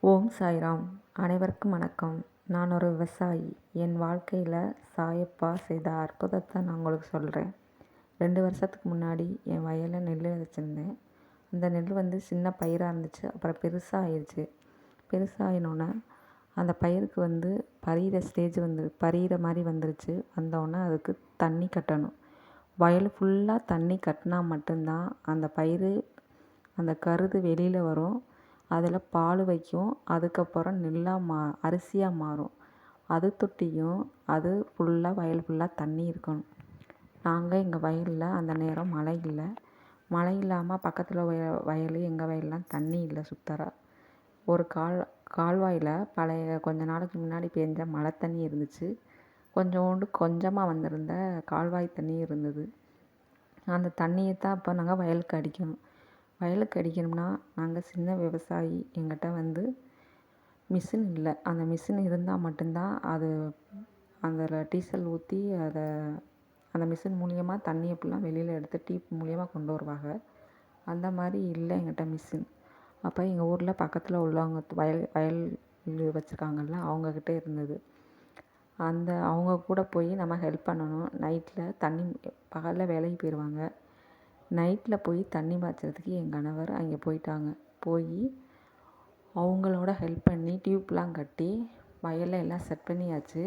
ஓம் சாய்ராம். அனைவருக்கும் வணக்கம். நான் ஒரு விவசாயி. என் வாழ்க்கையில் சாயப்பா செய்த அற்புதத்தை நான் உங்களுக்கு சொல்கிறேன் ரெண்டு வருஷத்துக்கு முன்னாடி என் வயலில் நெல் வச்சுருந்தேன் அந்த நெல் வந்து சின்ன பயிராக இருந்துச்சு. அப்புறம் பெருசாக ஆயிடுச்சு பெருசாகினோன்னே அந்த பயிருக்கு வந்து பறிகிற ஸ்டேஜ் வந்து பறிகிற மாதிரி வந்துருச்சு. வந்தோடனே அதுக்கு தண்ணி கட்டணும். வயல் ஃபுல்லாக தண்ணி கட்டினா மட்டும்தான் அந்த பயிர் அந்த கருது வெளியில் வரும். அதில் பால் வைக்கும் அதுக்கப்புறம் நெல்லாக மா அரிசியாக மாறும். அது தொட்டியும் அது ஃபுல்லாக வயல் ஃபுல்லாக தண்ணி இருக்கணும். நாங்கள் எங்கள் வயலில் அந்த நேரம் மழை இல்லை. மழை இல்லாமல் பக்கத்தில் வய வயல் எங்கள் வயல்லாம் தண்ணி இல்லை சுத்தராக ஒரு கால் கால்வாயில் பழைய கொஞ்ச நாளைக்கு முன்னாடி பேஞ்ச மழை தண்ணி இருந்துச்சு. கொஞ்சோண்டு கொஞ்சமாக வந்திருந்த கால்வாய் தண்ணி இருந்தது. அந்த தண்ணியை தான் அப்போ நாங்கள் வயலுக்கு அடிக்கணும். வயலுக்கு அடிக்கணும்னா நாங்கள் சின்ன விவசாயி எங்கிட்ட வந்து மிஷின் இல்லை. அந்த மிஷின் இருந்தால் மட்டும்தான் அது அதில் டீசல் ஊற்றி அதை அந்த மிஷின் மூலியமாக தண்ணி ஃபுல்லாக வெளியில் எடுத்து டீப் மூலியமாக கொண்டு வருவாங்க. அந்த மாதிரி இல்லை எங்கிட்ட மிஷின். அப்போ எங்கள் ஊரில் பக்கத்தில் உள்ளவங்க வயல் வயல் வச்சுருக்காங்கல்ல அவங்கக்கிட்ட இருந்தது. அந்த அவங்க கூட போய் நம்ம ஹெல்ப் பண்ணணும். நைட்டில் தண்ணி பகலில் வேலைக்கு போயிடுவாங்க நைட்டில் போய் தண்ணி பாய்ச்சறதுக்கு என் கணவர் அங்கே போயிட்டாங்க. போய் அவங்களோட ஹெல்ப் பண்ணி டியூப்லாம் கட்டி வயலில் எல்லாம் செட் பண்ணியாச்சு.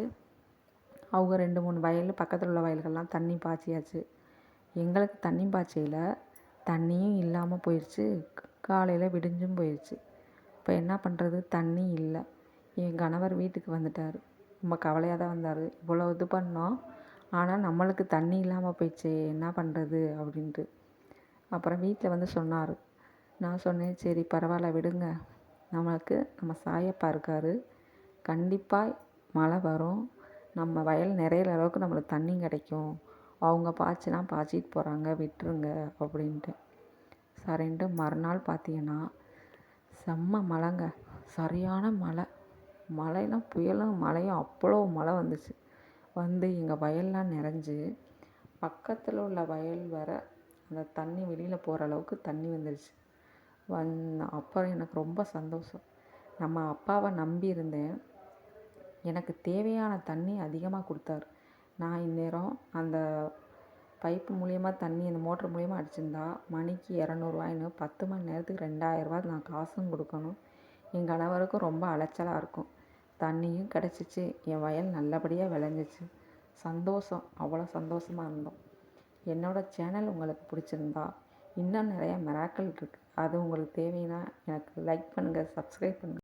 அவங்க ரெண்டு மூணு வயல் பக்கத்தில் உள்ள வயல்கள்லாம் தண்ணி பாய்ச்சியாச்சு. எங்களுக்கு தண்ணி பாய்ச்சையில் தண்ணியும் இல்லாமல் போயிடுச்சு காலையில் விடிஞ்சும் போயிடுச்சு இப்போ என்ன பண்ணுறது தண்ணி இல்லை. என் கணவர் வீட்டுக்கு வந்துட்டார். ரொம்ப கவலையாக தான் வந்தார். இவ்வளோ இது பண்ணோம். ஆனால் நம்மளுக்கு தண்ணி இல்லாமல் போயிடுச்சே. என்ன பண்ணுறது அப்படின்ட்டு. அப்புறம் வீட்டில் வந்து சொன்னார். நான் சொன்னேன் சரி பரவாயில்ல விடுங்க. நம்மளுக்கு நம்ம சாயப்பா இருக்கார். கண்டிப்பாக மழை வரும். நம்ம வயல் நிறையிற அளவுக்கு நம்மளுக்கு தண்ணி கிடைக்கும். அவங்க பாய்ச்சினா பாய்ச்சிட்டு போகிறாங்க விட்டுருங்க அப்படின்ட்டு சரின்ட்டு மறுநாள் பார்த்தீங்கன்னா செம்ம மழைங்க. சரியான மழை. மழையெல்லாம் புயலும் மழையும் அவ்வளோ மழை வந்துச்சு. வந்து எங்கள் வயல்லாம் நிறைஞ்சு பக்கத்தில் உள்ள வயல் வர அந்த தண்ணி வெளியில் போகிற அளவுக்கு தண்ணி வந்துடுச்சு வந் அப்புறம் எனக்கு ரொம்ப சந்தோஷம். நம்ம அப்பாவை நம்பி இருந்தேன். எனக்கு தேவையான தண்ணி அதிகமாக கொடுத்தாரு. நான் இந்நேரம் அந்த பைப்பு மூலியமாக தண்ணி அந்த மோட்ரு மூலியமாக அடிச்சிருந்தா மணிக்கு இரநூறுவாயின்னு பத்து மணி நேரத்துக்கு ரெண்டாயிரரூபா நான் காசும் கொடுக்கணும். என் கணவருக்கும் ரொம்ப அலைச்சலாக இருக்கும். தண்ணியும் கிடச்சிச்சு. என் வயல் நல்லபடியாக விளைஞ்சிச்சு. சந்தோஷம். அவ்வளோ சந்தோஷமாக இருந்தோம். என்னோடய சேனல் உங்களுக்கு பிடிச்சிருந்தா இன்னும் நிறையா மெராக்கள் இருக்குது அது உங்களுக்கு தேவைன்னா எனக்கு லைக் பண்ணுங்கள் சப்ஸ்கிரைப் பண்ணுங்கள்